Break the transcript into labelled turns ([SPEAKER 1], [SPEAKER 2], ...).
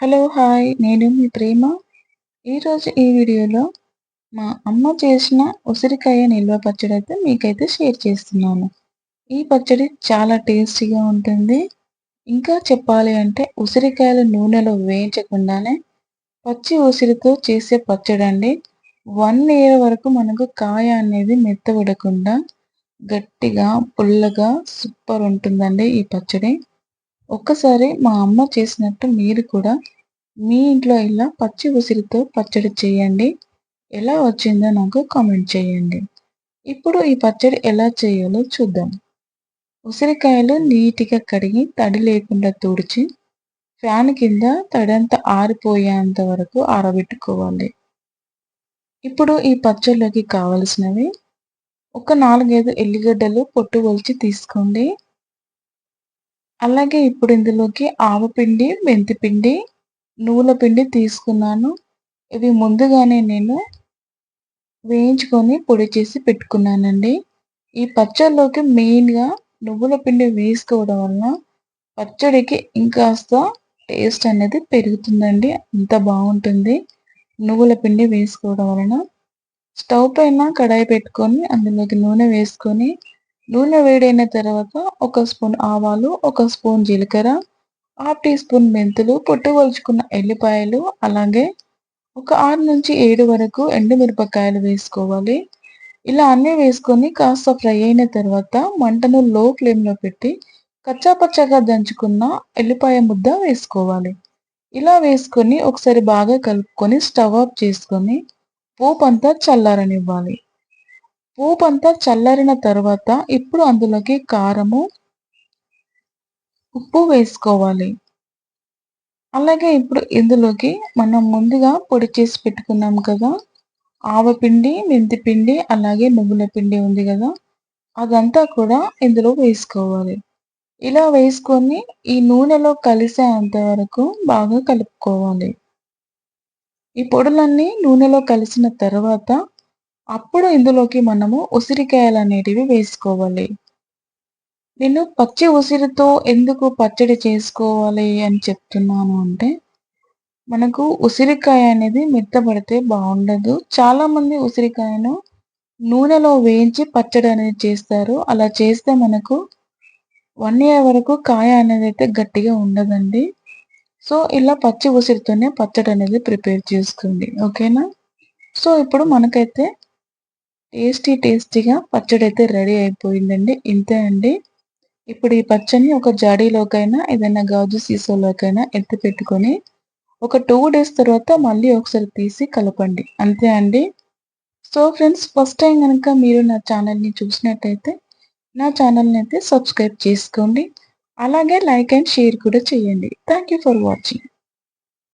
[SPEAKER 1] Hello hi. నేను మీ ప్రేమ. ఈరోజు ఈ వీడియోలో మా అమ్మ చేసిన ఉసిరికాయ నిల్వ పచ్చడి అయితే మీకైతే షేర్ చేస్తున్నాను. ఈ పచ్చడి చాలా టేస్టీగా ఉంటుంది. ఇంకా చెప్పాలి అంటే ఉసిరికాయలు నూనెలో వేయించకుండానే పచ్చి ఉసిరితో చేసే పచ్చడి అండి. వన్ ఇయర్ వరకు మనకు కాయ అనేది మెత్తబడకుండా గట్టిగా పుల్లగా సూపర్ ఉంటుందండి ఈ పచ్చడి. ఒక్కసారి మా అమ్మ చేసినట్టు మీరు కూడా మీ ఇంట్లో ఇలా పచ్చి ఉసిరితో పచ్చడి చేయండి. ఎలా వచ్చిందో నాకు కామెంట్ చేయండి. ఇప్పుడు ఈ పచ్చడి ఎలా చేయాలో చూద్దాం. ఉసిరికాయలు నీట్గా కడిగి తడి లేకుండా తుడిచి ఫ్యాన్ కింద తడంతా ఆరిపోయేంత వరకు ఆరబెట్టుకోవాలి. ఇప్పుడు ఈ పచ్చళ్ళకి కావలసినవి ఒక నాలుగైదు ఎల్లిగడ్డలు పొట్టు వలిచి తీసుకోండి. అలాగే ఇప్పుడు ఇందులోకి ఆవపిండి మెంతిపిండి నువ్వుల పిండి తీసుకున్నాను. ఇవి ముందుగానే నేను వేయించుకొని పొడి చేసి పెట్టుకున్నానండి. ఈ పచ్చడిలోకి మెయిన్గా నువ్వుల పిండి వేసుకోవడం వలన పచ్చడికి ఇంకాస్త టేస్ట్ అనేది పెరుగుతుందండి. అంత బాగుంటుంది. నువ్వుల పిండి వేసుకోవడం వలన స్టవ్ పైన కడాయి పెట్టుకొని అందులోకి నూనె వేసుకొని నూనె వేడైన తర్వాత ఒక స్పూన్ ఆవాలు ఒక స్పూన్ జీలకర్ర హాఫ్ టీ స్పూన్ మెంతులు పొట్టువలుచుకున్న ఎల్లిపాయలు అలాగే ఒక ఆరు నుంచి ఏడు వరకు ఎండుమిరపకాయలు వేసుకోవాలి. ఇలా అన్నీ వేసుకొని కాస్త ఫ్రై అయిన తర్వాత మంటను లో ఫ్లేమ్లో పెట్టి కచ్చాపచ్చగా దంచుకున్న ఎల్లిపాయ ముద్ద వేసుకోవాలి. ఇలా వేసుకొని ఒకసారి బాగా కలుపుకొని స్టవ్ ఆఫ్ చేసుకొని పోపు అంతా చల్లారనివ్వాలి. పోపు అంతా చల్లారిన తర్వాత ఇప్పుడు అందులోకి కారము ఉప్పు వేసుకోవాలి. అలాగే ఇప్పుడు ఇందులోకి మనం ముందుగా పొడి చేసి పెట్టుకున్నాం కదా ఆవపిండి మెంతిపిండి అలాగే నువ్వుల పిండి ఉంది కదా అదంతా కూడా ఇందులో వేసుకోవాలి. ఇలా వేసుకొని ఈ నూనెలో కలిసేంత వరకు బాగా కలుపుకోవాలి. ఈ పొడులన్నీ నూనెలో కలిసిన తర్వాత అప్పుడు ఇందులోకి మనము ఉసిరికాయలు అనేటివి వేసుకోవాలి. నేను పచ్చి ఉసిరితో ఎందుకు పచ్చడి చేసుకోవాలి అని చెప్తున్నాను అంటే మనకు ఉసిరికాయ అనేది మెత్తబడితే బాగుండదు. చాలామంది ఉసిరికాయను నూనెలో వేయించి పచ్చడి అనేది చేస్తారు. అలా చేస్తే మనకు వన్ ఇయర్ వరకు కాయ అనేది అయితే గట్టిగా ఉండదండి. సో ఇలా పచ్చి ఉసిరితోనే పచ్చడి అనేది ప్రిపేర్ చేసుకోండి ఓకేనా? సో ఇప్పుడు మనకైతే టేస్టీ టేస్టీగా పచ్చడి అయితే రెడీ అయిపోయిందండి. ఇంతే అండి. ఇప్పుడు ఈ పచ్చని ఒక జాడీలోకైనా ఏదైనా గాజు సీసాలోకైనా ఎత్తి పెట్టుకొని ఒక టూ డేస్ తర్వాత మళ్ళీ ఒకసారి తీసి కలపండి. అంతే అండి. సో ఫ్రెండ్స్ ఫస్ట్ టైం కనుక మీరు నా ఛానల్ని చూసినట్టయితే నా ఛానల్ని అయితే సబ్స్క్రైబ్ చేసుకోండి. అలాగే లైక్ అండ్ షేర్ కూడా చేయండి. Thank for watching.